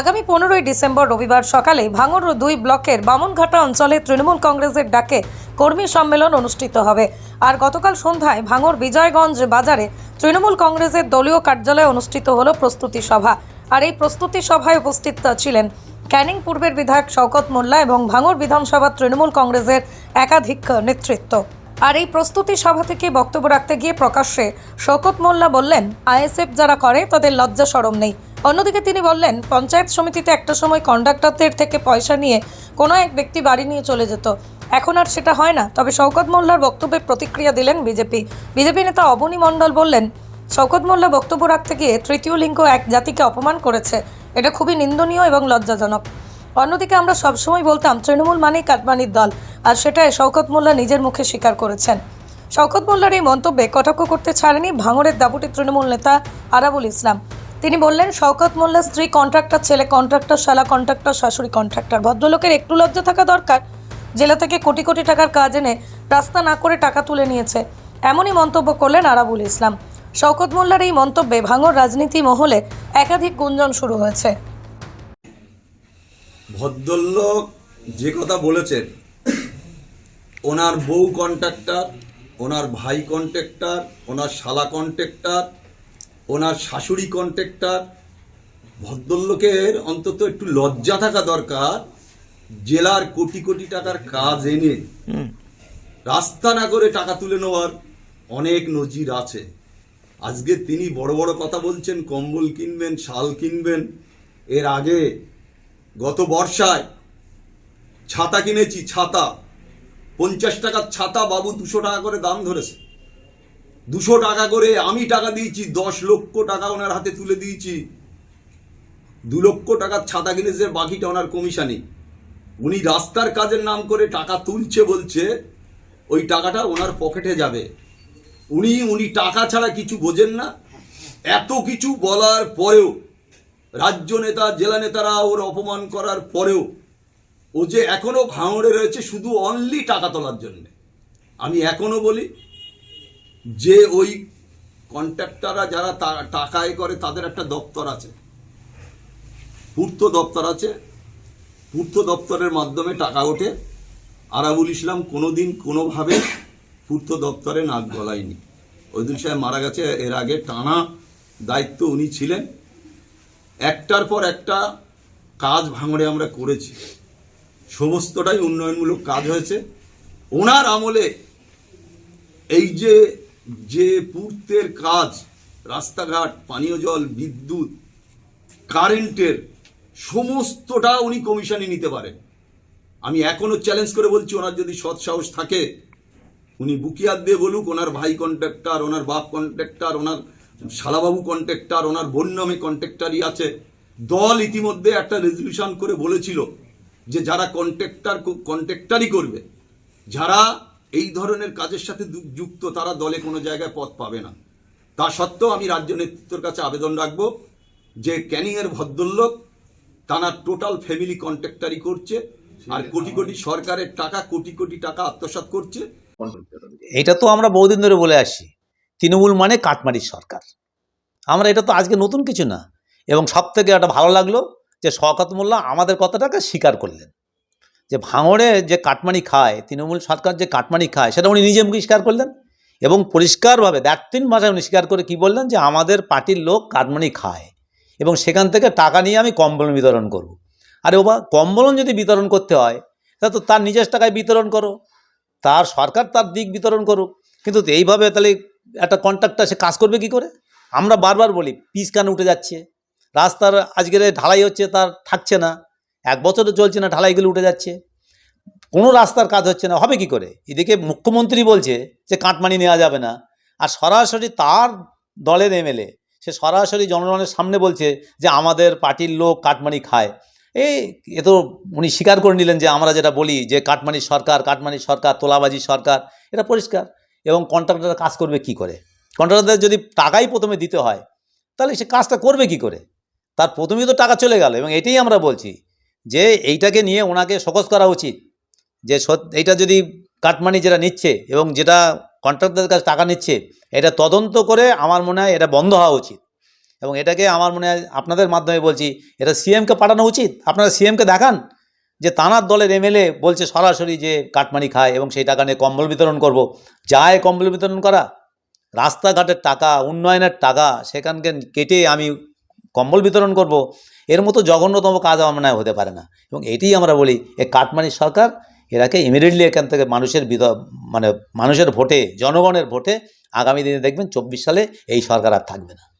আগামী পনেরোই ডিসেম্বর রবিবার সকালে ভাঙড় দুই ব্লকের বামনঘাটা অঞ্চলে তৃণমূল কংগ্রেসের ডাকে কর্মী সম্মেলন অনুষ্ঠিত হবে। আর গতকাল সন্ধ্যায় ভাঙড় বিজয়গঞ্জ বাজারে তৃণমূল কংগ্রেসের দলীয় কার্যালয়ে অনুষ্ঠিত হলো প্রস্তুতি সভা। আর এই প্রস্তুতি সভায় উপস্থিত ছিলেন ক্যানিং পূর্বের বিধায়ক শওকত মোল্লা এবং ভাঙড় বিধানসভা তৃণমূল কংগ্রেসের একাধিক নেতৃত্ব। আর এই প্রস্তুতি সভা থেকে বক্তব্য রাখতে গিয়ে প্রকাশ্যে শওকত মোল্লা বললেন, আইএসএফ যারা করে তাদের লজ্জা সরম নেই। অন্যদিকে তিনি বললেন, পঞ্চায়েত সমিতিতে একটা সময় কন্ডাক্টরদের থেকে পয়সা নিয়ে কোনো এক ব্যক্তি বাড়ি নিয়ে চলে যেত। এখন আর সেটা হয় না। তবে শওকত মোল্লার বক্তব্যে প্রতিক্রিয়া দিলেন বিজেপি। বিজেপি নেতা অবনী মণ্ডল বললেন, শওকত মোল্লা বক্তব্য রাখতে গিয়ে তৃতীয় লিঙ্গ এক জাতিকে অপমান করেছে। এটা খুবই নিন্দনীয় এবং লজ্জাজনক। অন্যদিকে আমরা সবসময় বলতাম, তৃণমূল মানেই কাটমানির দল। আর সেটাই শওকত মোল্লা নিজের মুখে স্বীকার করেছেন। শওকত মোল্লার এই মন্তব্যে কটাক্ষ করতে ছাড়েনি ভাঙড়ের দাপুটি তৃণমূল নেতা আরাবুল ইসলাম। তিনি বললেন, শওকত মোল্লা স্ত্রী কন্ট্রাক্টর, ছেলে কন্ট্রাক্টর, শালা কন্ট্রাক্টর, শাশুড়ি কন্ট্রাক্টর। ভদ্রলোকের একটু লজ্জা থাকা দরকার। জেলা থেকে কোটি কোটি টাকার কাজ এনে রাস্তা না করে টাকা তুলে নিয়েছে। এমনই মন্তব্য করলেন আরাবুল ইসলাম। শওকত মোল্লার এই মন্তব্যে ভাঙর রাজনীতি মহলে একাধিক গুঞ্জন শুরু হয়েছে। ভদ্রলোক যে কথা বলেছেন ওনার বউ কন্ট্রাক্টর ওনার ভাই কন্ট্রাক্টর ওনার শালা কন্ট্রাক্টর ওনার শাশুড়ি কন্ট্রাক্টর ভদ্রলোকের অন্তত একটু লজ্জা থাকা দরকার জেলার কোটি কোটি টাকার কাজ এনে রাস্তা না করে টাকা তুলে নেওয়ার অনেক নজির আছে। আজকে তিনি বড় বড় কথা বলছেন কম্বল কিনবেন শাল কিনবেন এর আগে গত বর্ষায় ছাতা কিনেছি, ছাতা। পঞ্চাশ টাকার ছাতা বাবু দুশো টাকা করে দাম ধরেছে। দুশো টাকা করে আমি টাকা দিয়েছি, দশ লক্ষ টাকা ওনার হাতে তুলে দিয়েছি। দু লক্ষ টাকার ছাতা কিনেছে, বাকিটা ওনার কমিশানি উনি রাস্তার কাজের নাম করে টাকা তুলছে বলছে, ওই টাকাটা ওনার পকেটে যাবে। উনি উনি টাকা ছাড়া কিছু বোঝেন না। এত কিছু বলার পরেও রাজ্য নেতা, জেলা নেতারা ওর অপমান করার পরেও ও যে এখনও ভাঙড়ে রয়েছে শুধু অনলি টাকা তোলার জন্য। আমি এখনও বলি, যে ওই কন্ট্রাক্টাররা যারা টাকায় করে তাদের একটা দপ্তর আছে। পূর্ত দপ্তর আছে। পূর্ত দপ্তরের মাধ্যমে টাকা ওঠে। আরাবুল ইসলাম কোনোদিন কোনোভাবে পূর্ত দপ্তরে নাক গলায়নি। ওইদুল সাহেব মারা গেছে, এর আগে টানা দায়িত্ব উনি ছিলেন। একটার পর একটা কাজ ভাঙড়ে আমরা করেছি। সমস্তটাই উন্নয়নমূলক কাজ হয়েছে। ওনার আমলে এই যে যে পূর্তের কাজ, রাস্তাঘাট, পানীয় জল, বিদ্যুৎ, কারেন্টের, সমস্তটা উনি কমিশনে নিতে পারেন। আমি এখনও চ্যালেঞ্জ করে বলছি, ওনার যদি সৎ সাহস থাকে, উনি বুকিয়াত দিয়ে বলুক, ওনার ভাই কন্ট্রাক্টর, ওনার বাপ কন্ট্রাক্টর, ওনার শালাবাবু কন্ট্রাক্টর ওনার বোন নামে কন্ট্রাক্টারই আছে। দল ইতিমধ্যে একটা রেজলিউশন করে বলেছিল যে যারা কন্ট্রাক্টর কন্ট্রাক্টারই করবে যারা এই ধরনের কাজের সাথে যুক্ত তারা দলে কোনো জায়গায় পদ পাবে না। তা সত্ত্বেও আমি রাজ্য নেতৃত্বের কাছে আবেদন রাখব যে ক্যানিংয়ের ভদ্রলোক তারা টোটাল ফ্যামিলি কন্ট্রাক্টারই করছে আর কোটি কোটি সরকারের টাকা কোটি কোটি টাকা আত্মসাৎ করছে। এটা তো আমরা বহুদিন ধরে বলে আসি। তৃণমূল মানে কাটমারির সরকার। আমরা এটা তো আজকে নতুন কিছু না। এবং সব থেকে একটা ভালো লাগল যে শওকত মোল্লা আমাদের কথাটাকে স্বীকার করলেন। যে ভাঙড়ে যে কাটমানি খায়, তৃণমূল সরকার যে কাটমানি খায়, সেটা উনি নিজে স্বীকার করলেন। এবং পরিষ্কারভাবে দ্যাটতিন ভাষায় উনি স্বীকার করে কি বললেন যে আমাদের পার্টির লোক কাটমানি খায় এবং সেখান থেকে টাকা নিয়ে আমি কম্বল বিতরণ করব। আরে ওবা কম্বলন যদি বিতরণ করতে হয়, তা তো তার নিজের টাকায় বিতরণ করো। তার সরকার তার দিক বিতরণ করুক। কিন্তু এইভাবে তাহলে একটা কন্ট্রাক্টর সে কাজ করবে কি করে? আমরা বারবার বলি পিস কান উঠে যাচ্ছে? রাস্তার আজকের ঢালাই হচ্ছে, তার থাকছে না। এক বছরও চলছে না ঢালাইগুলো উঠে যাচ্ছে। কোনো রাস্তার কাজ হচ্ছে না, হবে কি করে? এদিকে মুখ্যমন্ত্রী বলছে যে, কাটমানি নেওয়া যাবে না। আর সরাসরি তার দলের এমএলএ সে সরাসরি জনগণের সামনে বলছে যে, আমাদের পার্টির লোক কাটমানি খায়। এই, এ তো উনি স্বীকার করে নিলেন যে, আমরা যেটা বলি যে কাটমানির সরকার কাটমানির সরকার, তোলাবাজি সরকার, এটা পরিষ্কার। এবং কন্ট্রাক্টর কাজ করবে কি করে? কন্ট্রাক্টরদের যদি টাকাই প্রথমে দিতে হয়, তাহলে সে কাজটা করবে কি করে? তার প্রথমেই তো টাকা চলে গেল এবং এটাই আমরা বলছি যে এইটাকে নিয়ে ওনাকে সকস করা উচিত। যে এইটা যদি কাটমানি যেটা নিচ্ছে এবং যেটা কন্ট্রাক্টরদের কাছে টাকা নিচ্ছে, এটা তদন্ত করে আমার মনে হয় এটা বন্ধ হওয়া উচিত। এবং এটাকে আমার মনে হয় আপনাদের মাধ্যমে বলছি, এটা সিএমকে পাঠানো উচিত? আপনারা সিএমকে দেখান? যে তানার দলের এমএলএ বলছে সরাসরি যে কাটমানি খায় এবং সেই টাকা নিয়ে কম্বল বিতরণ করব। যায় কম্বল বিতরণ করা। রাস্তাঘাটের টাকা, উন্নয়নের টাকা, সেখানকে কেটে আমি কম্বল বিতরণ করব। এর মতো জঘন্যতম কাজ আমার মনে হতে পারে না। এবং এটাই আমরা বলি, এ কাটমানির সরকার, এরাকে ইমিডিয়েটলি এখান থেকে মানুষের বিদ মানে মানুষের ভোটে, জনগণের ভোটে আগামী দিনে দেখবেন চব্বিশ সালে এই সরকার আর থাকবে না।